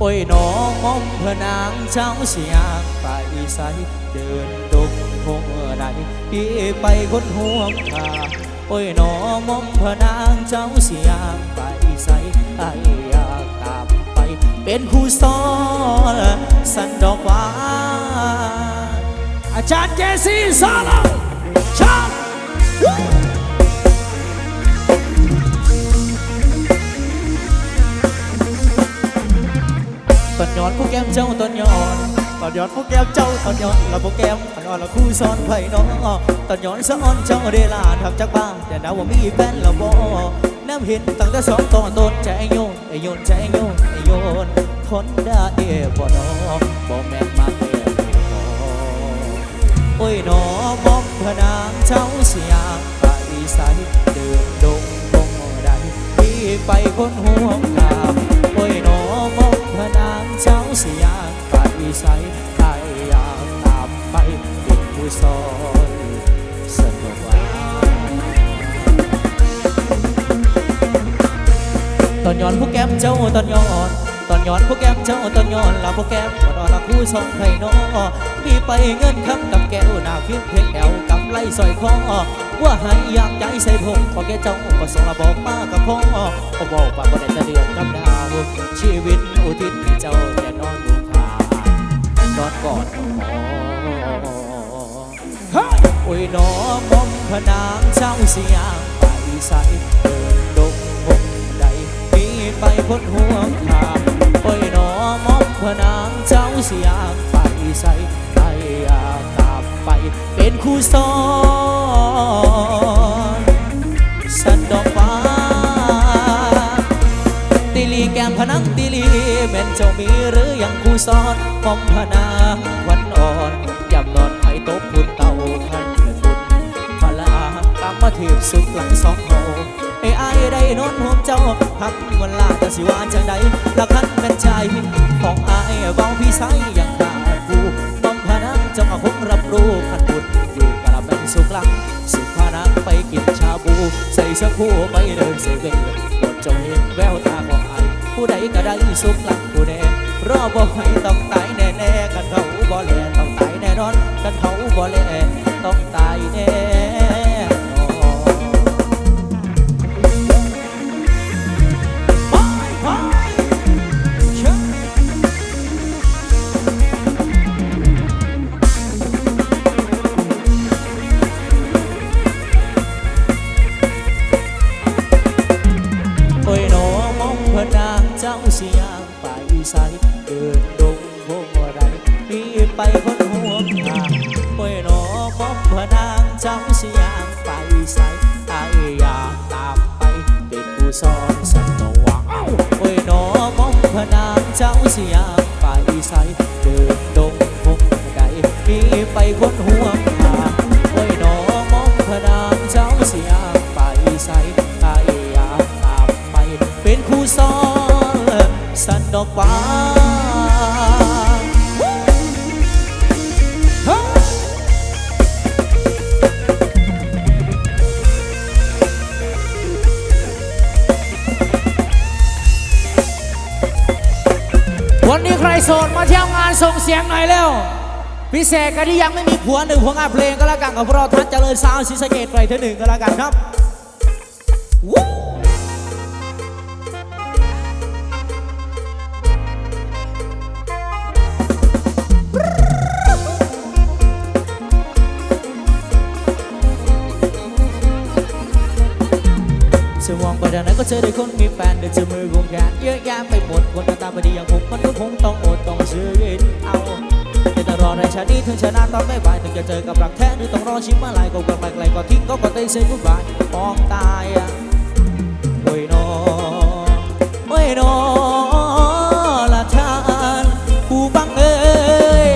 โอ้ยน้องมอมพนางเจ้าเสียงไปใสเดินดงคงใดพี่ไปคนห่วงทาโอ้ยน้องมอมพนางเจ้าเสียงไปใสไออยากตามไป เป็นครูสอนสันดอกวานอาจารย์เจซี่ซาลาชอ ตอนย้อนผู้แก้มเจ้าตอนย้อนตอนย้อนผู้แก้มเจ้าตอนย้อนเราผู้แก้มตอนย้อนเราคู่ซ้อนไผ่น้องตอนย้อนซ้อนเจ้าเดลาทำจากบ้านแต่ดาวว่ามีแฟนและบ่น้ำเห็นตั้งแต่สองตอนต้นใจโยนไอโยนใจโยนไอโยนทนได้บ่น้องบ่แม่นมาแก่บ่โอ้ยน้อมอมพนางเจ้าเสียงไปใสเดินดงคงใดพี่ไปคนห่วงทาง ใสใครอยากตามไปเป็นผู้ซอยสนุกว่าตอนย้อนผู้แก้มเจ้าตอนย้อนตอนย้อนผู้แก้มเจ้าตอนย้อนลาผู้แก้มตอนนอนละคู่สองไข่นอมีไปเงินคำกับแก้วหน้าเพียงเพงแอวกับไล่สอยคอว่าให้อยากใจใส่พงขอแก่เจ้าก็ส่งละบอกป้ากับพ่อก็บอกป้าก็ได้จะเดือนกับดาวชีวิตอุทิศให้เจ้าแต่นอนดูทาง นอนกอดขอโอ้ยน้อมอมพนางเจ้าสียงไปใสเดินดงหงใดมีไปพ้นห่วงทางโอ้ยน้อมอมพนางเจ้าสียงไปใสไปอากตาไป เป็นคู่ซ้อนสันดอกฟ้า นังติลีแม่นเจ้ามีหรือยังคู่ซ้อนปอมพนาวันอ่อนยำนอนไผ่ตกพุนเต่าขันเงินบุญพลากำมาถีบสุกหลังสองโหไอ้ไอ้ได้นอนห่วงเจ้าพักวันลาจะสิวาจังใดละคันเป็นใจของไอ้เบาพี่ไซยังขาดกูปอมพนังเจ้าก็คงรับรู้ขันบุญอยู่กะละเป็นสุขหลังสุขพนังไปกินชาบู ใส่เสื้อคู่ไปเดินเซเว่นบนจงเห็นแววตาของไอ ผู้ใดก็ได้สุขหลังผู้แน่รอบ่ให้ต้องตายแน่ๆกันเขาบ่แลต้องตายแน่นอนกันเขาบ่แลต้องตายแน่ คนห่วงทาโอ้ยน้องมองพระนางเจ้าเสียงไปใสไออยากตามไปเป็นคู่ซ้อนสันดอกฟ้าวันนี้ใครโสดมาเที่ยวงานส่งเสียงหน่อยเร็ว พิเศษกันที่ยังไม่มีผัวหนึ่งผลงานเพลงก็แล้วกันกับพวกเราทัดเจริญสาวศรีสะเกดไปเท่าหนึ่งก็แล้วกันครับจะมองไปทางไหนก็เจอได้คนมีแฟนเดินจะมือกุมแขนเยอะแยะไปหมดคนตาบดีอย่างผมมันก็คงต้องอดต้องซื้อเอา แต่รอในชาตินี้ถึงชนะตอนไม่บ่ายถึงจะเจอกับรักแท้หรือต้องรอชิมอะไรก็กลับไปไกลก็ทิ้งก็ก็เต้นเซ็นกุ๊ดบายมองตายอะโอ้ยน้อโอ้ยน้อละทานผู้บังเอ้ย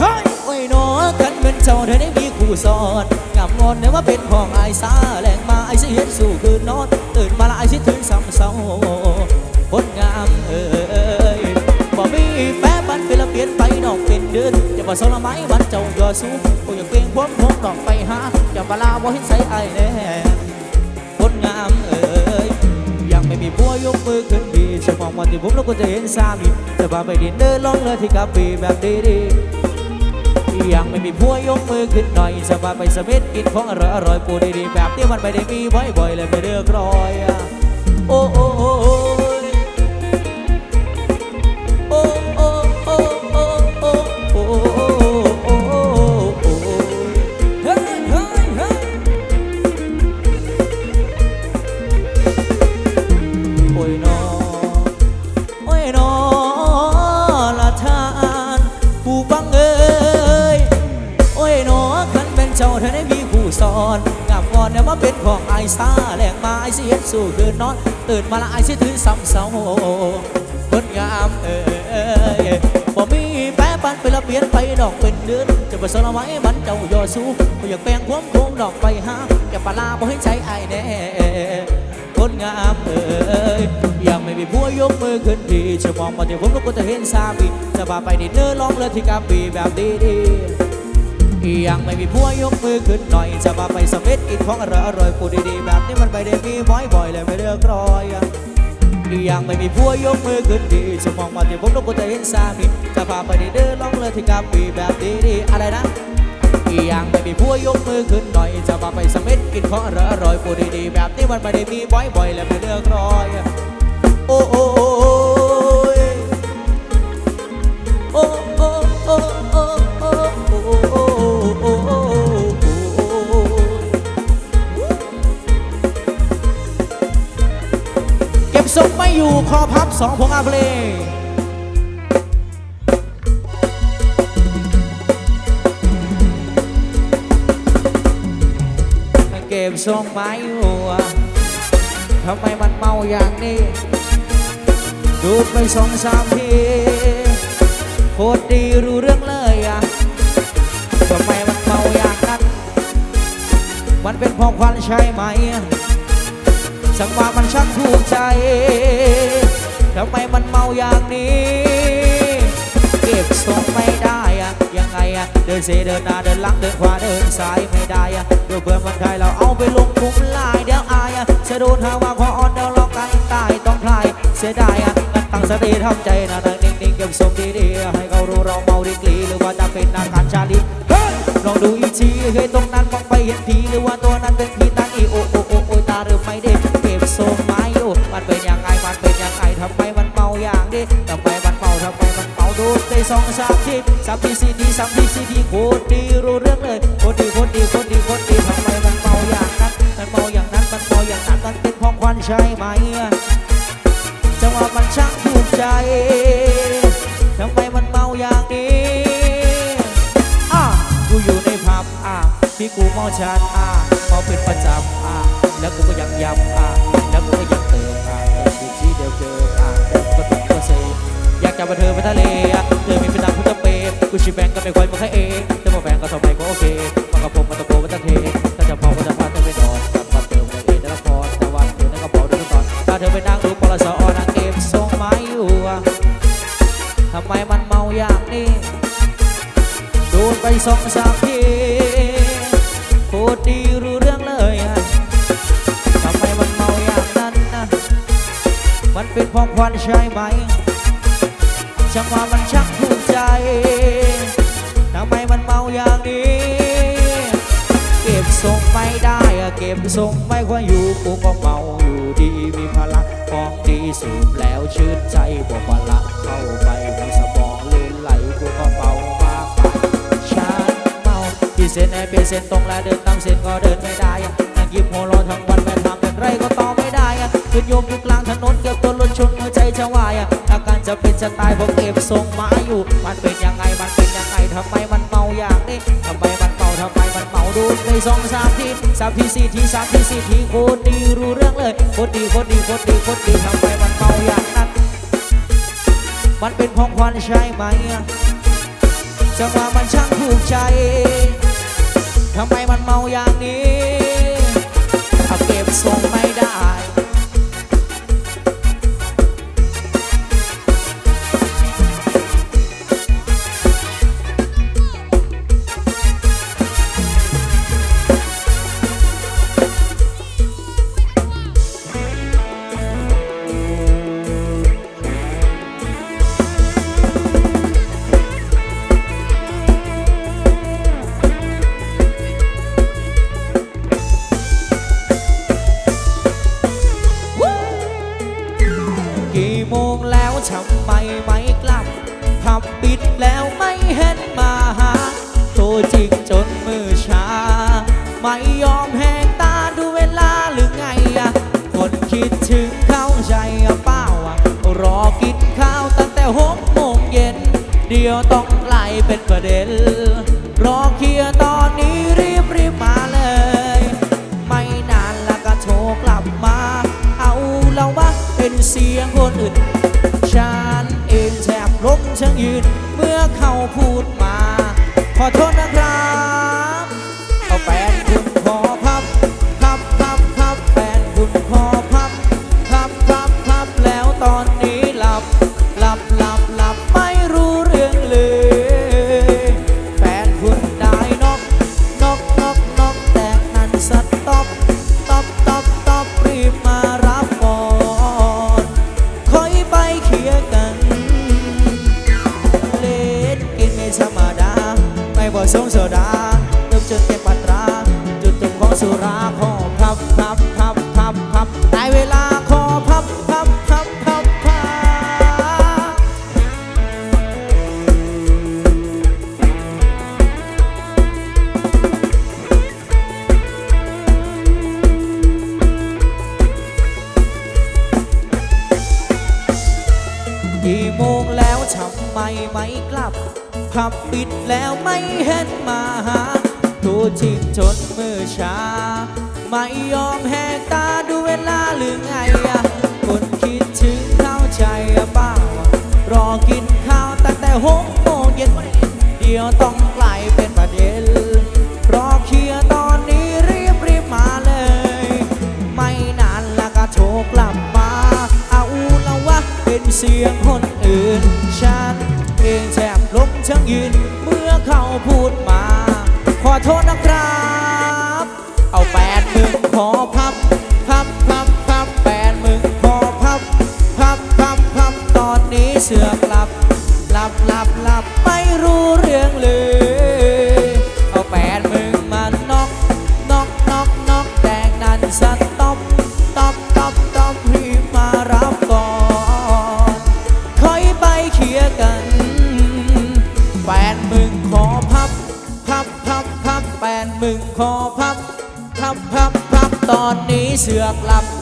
เฮ้ยโอ้ยนอกันเป็นเจ้าเธอได้มีคู่ซ้อนงามงอนเนี่ยว่าเป็นของไอ้สาแหลงมาไอ้สิเห็นสู่คืนนอนตื่นมาละไอ้สิถึงซ้ำเศร้าคนงามเอ้ย นเดือนอย่ามาสลไม้บันเจ้าย่อสูงโอ้ยอย่าเกรงความพงดอกไปหาอย่าลาบ่เห็นใส่ไอ้แน่คนงามเอ่ยยังไม่มีผัวยกมือขึ้นดีจะมองมาที่ผมแล้วก็จะเห็นสามีจะพาไปดินเนอร์ล่องเรือที่กาบีแบบดีๆยังไม่มีผัวยกมือขึ้นหน่อยจะพาไปสมิธกินของอร่อยอร่อยปูดีๆแบบที่มันไม่ได้มีบ่อยๆเลยไม่เลือกรอยอะโอ้โอ้โอ้ นมาละไอายสิถือซ้ำเสาคนงามเอ้ยบ่มีแปรปันไปละเปลี่ยนไปดอกเป็นเดือนจะไปสละไม้มันเจ้ายอสู้บ่อยากแปลงความโค้งดอกไปหาแกปลาลาบ่ให้ใจไอายแน่คนงามเอ่ยยังไม่มีผัวยกมือขึ้นทีจะมองมาที่ผมก็จะเห็นสามีจะพาไปดินเนอร์ร้องเลยที่กาบีแบบดีๆ ยังไม่มีผัวยกมือขึ้นหน่อยจะพาไปสมิธกินของอร่อยอร่อยๆปูดีๆแบบนี้มันไปได้มีบ่อยๆเลยไม่เลือกรอยยังไม่มีผัวยกมือขึ้นทีจะมองมาที่ผมแล้วก็จะเห็นสามีจะพาไปเดินเนองเลยที่กาบีแบบดีๆอะไรนะอย่างไม่มีผัวยกมือขึ้นหน่อย จะมาไปสมิธกินของอร่อยอร่อยปูดีๆแบบนี้มันไม่ได้มีบ่อยๆและไม่เลือกรอยโอ้โอ้ ทรงไม่อยู่คอพับสองพงอาเพลงเก็บทรงไม้หัวทำไมมันเมาอย่างนี้ ดูดไปสองสามทีโคตรดีรู้เรื่องเลยอะทำไมมันเมาอย่างนั้น มันเป็นพราะควันใช่ไหม สังว่ามันช่างถูกใจ ทำไมมันเมาอย่างนี้ เก็บทรงไม่ได้อะยังไงอะเดินเซเดินหน้าเดินหลังเดินขวาเดินซ้ายไม่ได้อะเดี๋ยวเพื่อนมันไทยเราเอาไปลงกลุ่มลน์เดี๋ยวอายอะจะโดนหาว่าพออ่อนเดี๋ยวเรากันตายต้องพลายเสียดายอะงั้นตั้งสติทำใจนะนั่งนิ่งๆเก็บทรงดีๆให้เขารู้เราเมาดีกรีหรือว่าจะเป็นอาการชาลีเฮ้ยลองดูอีกทีเฮ้ยตรงนั้นมองไปเห็นผีหรือว่าตัวนั้นเป็นผีตั้งอีโอโอโอโอตาเริ่มไม่เด็กูมันเป็นยังไงมันเป็นยังไงทำไมมันเมาอย่างนี้ทำไมมันเมาทำไมมันเมาดูดได้สองสามทีสามทีสี่ทีสามทีสี่ทีโคตรดีรู้เรื่องเลยโคตรดีโคตรดีโคตรดีโคตรดีทำไมมันเมาอย่างนั้นมันเมาอย่างนั้นมันเมาอย่างนั้นมันเป็นเพราะควันใช่ไหมจังหวะมันช่างถูกใจทำไมมันเมาอย่างนี้อะกูอยู่ในผับอะที่กูเมาชันอะเมาเป็นประจำอะแล้วกูก็ยังยำอะ จะมาเธอไปทะเลเธอมีเป็นดังพุทธเปรกูชิแบงก็ไม่ค่อยมาแค่เองแต่มาแบงก็ทำไมก็โอเคมากับผมมาตะโกนมาตะเทถ้าจะพอก็จะพาเธอไปนอนกลับมาเติมในเอแต่ละครแต่วันเธอในกระเป๋าเดินตอนถ้าเธอไปนั่งดูปลสอนางเกมทรงไม้อยู่ทำไมมันเมาอย่างนี้โดนไปสองสามทีโคตรดีรู้เรื่องเลยทำไมมันเมาอย่างนั้นนะมันเป็นเพราะควันใช่ไหม จังหวะมันชักถูกใจทำไมมันเมาอย่างนี้ เก็บทรงไม่ได้อะเก็บทรงไม่ค่อยอยู่กูก็เมาอยู่ดีมีพลังของดีสูบแล้วชื่นใจบอกว่าละเข้าไปมีสมองลื่นไหลกูก็เมามากไปฉันเมาที่เส้นไหนเป็นเส้นตรงและเดินตามเส้นก็เดินไม่ได้นั่งยิ้มหัวเรอทั้งวันไม่ทำเป็นไรก็ต่อไม่ได้ขึ้นโยกอยู่กลางถนนเกือบตัวรถชนหัวใจจะวายอะ จะเป็นจะตายเพราะเก็บทรงมาอยู่ มันเป็นยังไงมันเป็นยังไงทำไมมันเมาอย่างนี้ทำไมมันเมาทำไมมันเมาดูดไปสองสามทีสามทีสี่ทีสามทีสี่ทีโคตรดีรู้เรื่องเลยโคตรดีโคตรดีโคตรดีโคตรดีทำไมมันเมาอย่างนั้นมันเป็นของควันใช่ไหมจังหวะมันช่างถูกใจทำไมมันเมาอย่างนี้ถ้าเก็บทรงไม่ได้ เป็นเสียงคนอื่น ฉันเองแทบล้มชังยืน เมื่อเขาพูดมา ขอโทษนะครับ บ่สงโซดาเติมจนเต็มปัตรา จุดจบของสุราของ รอกินข้าวตั้งแต่หกโมงเย็น เดี๋ยวต้อง เสือกหลับ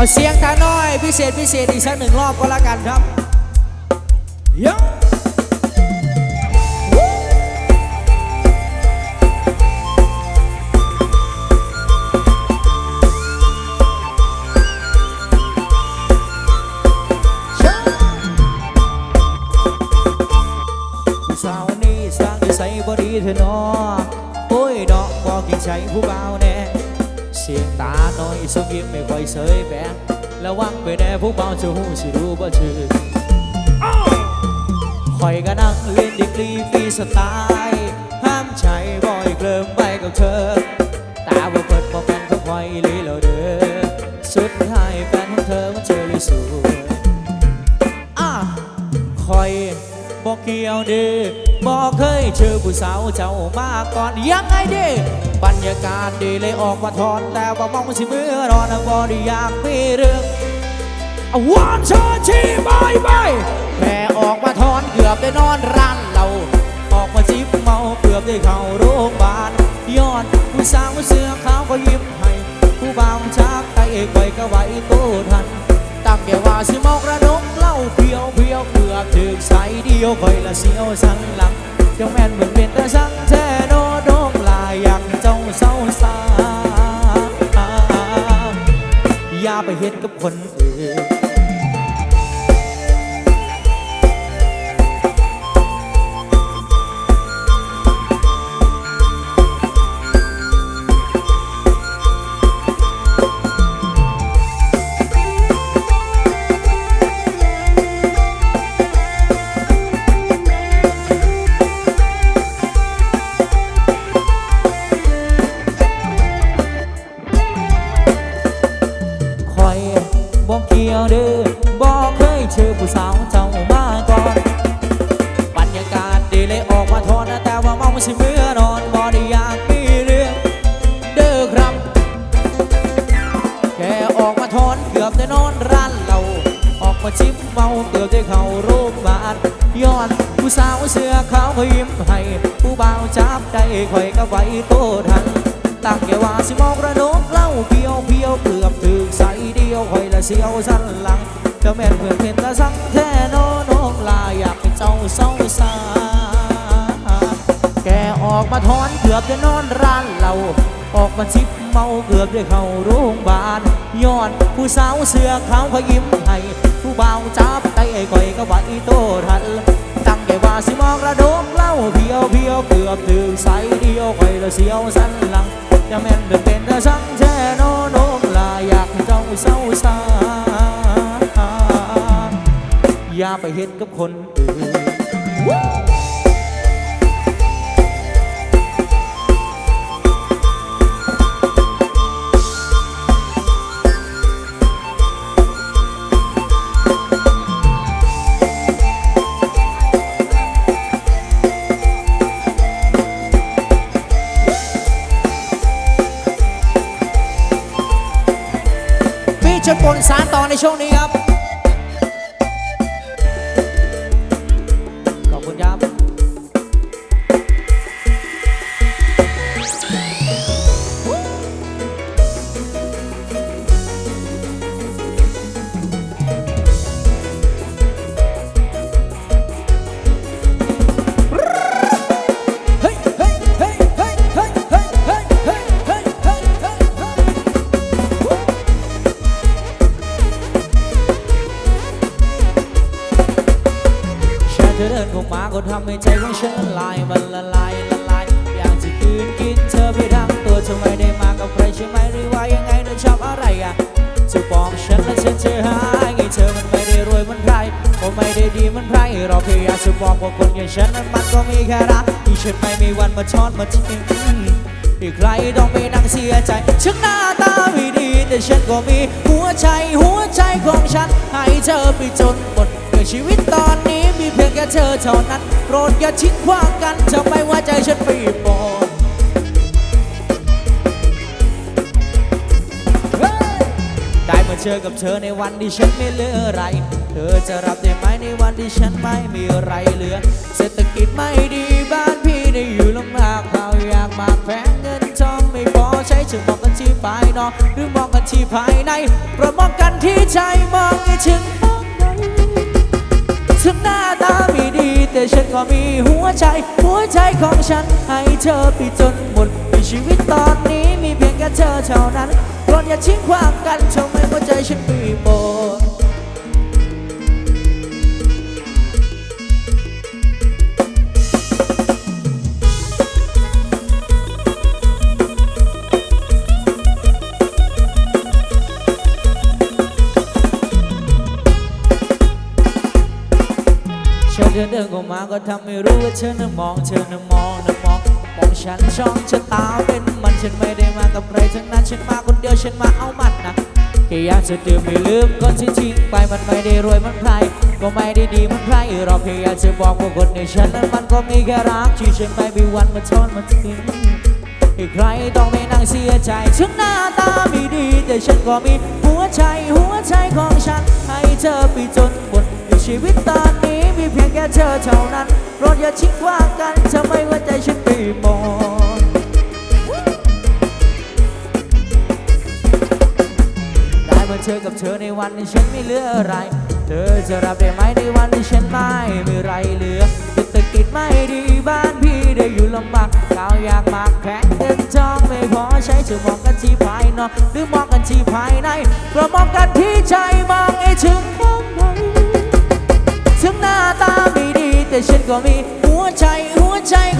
เอาเสียงทางน้อย พิเศษพิเศษอีกสักหนึ่งรอบก็แล้วกันครับยง สมยิ้มไม่ค่อยเสยแบงระวังไปแน่ผู้บ่าจะหูสิรู้บ่ชื่อคอยก็นั่งเล่นดิกรีฟรีสไตล์ห้ามใจบ่อยเกลิมไปกับเธอ ตาบ่เปิดบ่แฟนก็คอยลีเราเด้อสุดท้ายแฟนของเธอมันเจอเลยสวยอะคอยบอกเกี่ยวเด้ บอกเคยเจอผู้สาวเจ้ามาก่อนยังไงด้บรรยากาศดีเลยออกมาทอนแต่ว่ามองสิมือรอนบ่ได้อยากมีเรื่องวันชอชีบายบายแม่ออกมาทอนเกือบได้นอนร้านเรา ออกมาจิบเมาเกือบได้เข้าโรงพยาบาลย้อนผู้สาวเสื้อขาวก็ยิ้มให้ผู้บ่าวชักไตคอยก็ไหวตู้ทันตั้งแต่ว่าสิมากระด ดียวคอยละเสียวสันหลังเจ้าแม่นเหมือนเป็นตาสังแท้โนดงลายอยางเจ้าเศร้าสาอย่าไปเฮ็ดกับคน หลัง เจะแม่นเพื่อนเป็นตาสังแท้โนนลาอยากเป็นเจ้าเศร้าสาแกออกมาทอนเกือบจะนอนร้านเราออกมาชิบเมาเกือบได้เข้าโรงพยาบาลย้อนผู้สาวเสื้อขาวเขายิ้มให้ผู้บ่าวจับไตไอ้ก่อยก็ไหวโตทันตั้งใจว่าสิมองระดมเหล่าเพียวเพียวเกือบถึงใสเดียวก่อยละเสียวสันหลังจะแม่นเป็นเป็นแต่สังแช่โนโนมลาอยากให้เจ้าเศร้าสา อย่าไปเฮ็ดกับคนอื่น ให้ฉันละลายมันละลายละลายอยากจะคืนกินเธอไปทั้งตัวเธอไม่ได้มากับใครใช่ไหมหรือว่ายังไงเธอชอบอะไรอะจะบอกฉันและฉันจะหายไงเธอมันไม่ได้รวยมือนใครก็ไม่ได้ดีมือนใครเราแค่อยากจะบอกว่าคนอย่างฉันนั้นมันก็มีแค่รักที่ฉันไม่มีวันมาช้อนมาทิ้งอีกใครต้องไปนั่งเสียใจฉันหน้าตาไม่ดีแต่ฉันก็มีหัวใจหัวใจของฉันให้เธอไปจนหมดในชีวิตตอนนี้ ค่เธอเท่านั้นโปรดอย่าทิ้งว้ากันจะไม่ว่าใจฉันไปีบอดเฮ้ยได้มาเจอกับเธอในวันที่ฉันไม่เหลืออะไร เธอจะรับได้ไหมในวันที่ฉันไม่มีอะไรเหลือ เศรษฐกิจไม่ดีบ้านพี่ได้อยู่ลำบากข่าอยากมากแพงเงินทองไม่พอใช้จะมองกันที่ภายนอกหรือมองกันที่ภายในปรดมองกันที่ใจมองให้ถึงข้ง ถึงหน้าตาไม่ดี แต่ฉันก็มีหัวใจ หัวใจของฉันให้เธอไปจนหมดในชีวิตตอนนี้มีเพียงแค่เธอเท่านั้นโปรดอย่าทิ้งความกันทำไมหัวใจฉันมีโบ ธอเดินเข้ามาก็ทำให้รู้ว่าเธอน่ะมอง เธอน่ะมองน่ะมองมองฉันช่องชะตาเป็นมันฉันไม่ได้มากับใครทั้งนั้นฉันมาคนเดียวฉันมาเอามันนะแค่อยากจะดื่มไม่ลืมก่อนที่ทิ้งไปมันไม่ได้รวยมันใครก็ไม่ได้ดีมันใครเราแค่อยากจะบอกว่าคนในฉันนั้นมันก็มีแค่รักที่ฉันไม่มีวันมาทอนมาทิ้งให้ใครต้องไม่นั่งเสียใจถึงหน้าตาไม่ดี แต่ฉันก็มีหัวใจหัวใจของฉัน ให้เธอไปจนหมดในชีวิตตอนนี้มีเพียงแค่เธอเท่านั้นโปรดอย่าทิ้งว้ากันทำไมว่าใจฉันไปีบอดได้มาเจอกับเธอในวันที่ฉันไม่เหลืออะไร เธอจะรับได้ไหมในวันที่ฉันไม่มีไรเหลือเศรษฐกิจไม่ดีบ้านพี่ได้อยู่ลำบากข้าวยากมากแพงเงินทองไม่พอใช้จะมองกันที่ภายนอกหรือมองกันที่ภายในเรามองกันที่ใจ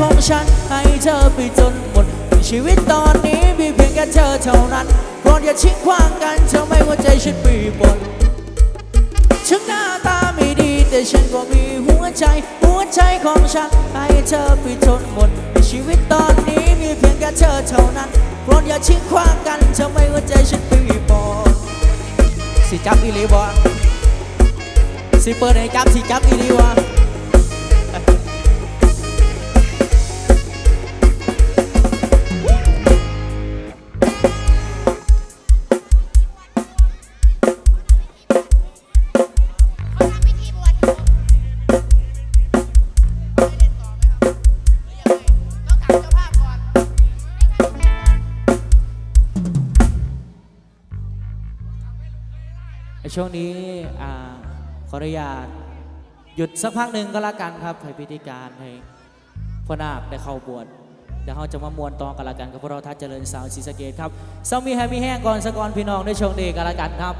ของฉัน ให้เธอไปจนหมดในชีวิตตอนนี้มีเพียงแค่เธอเท่านั้นโปรดอย่าทิ้งขว้างกันเธอไม่ว่าใจฉันปีบนถึงหน้าตาไม่ดีแต่ฉันก็มีหัวใจ หัวใจของฉัน ให้เธอไปจนหมดในชีวิตตอนนี้มีเพียงแค่เธอเท่านั้นโปรดอย่าทิ้งขว้างกันเธอไม่ว่าใจฉันปีบนสิจับอีลีบอสิเปิดให้จับสิจับดีๆวะ ช่วงนี้ขออนุญาตหยุดสักพักหนึ่งก็แล้วกันครับให้พิธีการให้พ่อนาคได้เข้าบวชเดี๋ยวเราจะมามวนตองกันละกันกับพวกเราท่าเจริญสาวศรีสะเกดครับสามีแฮมมี่แห้งก่อนสะกอนพี่น้องในช่วงนี้กันละกันครับ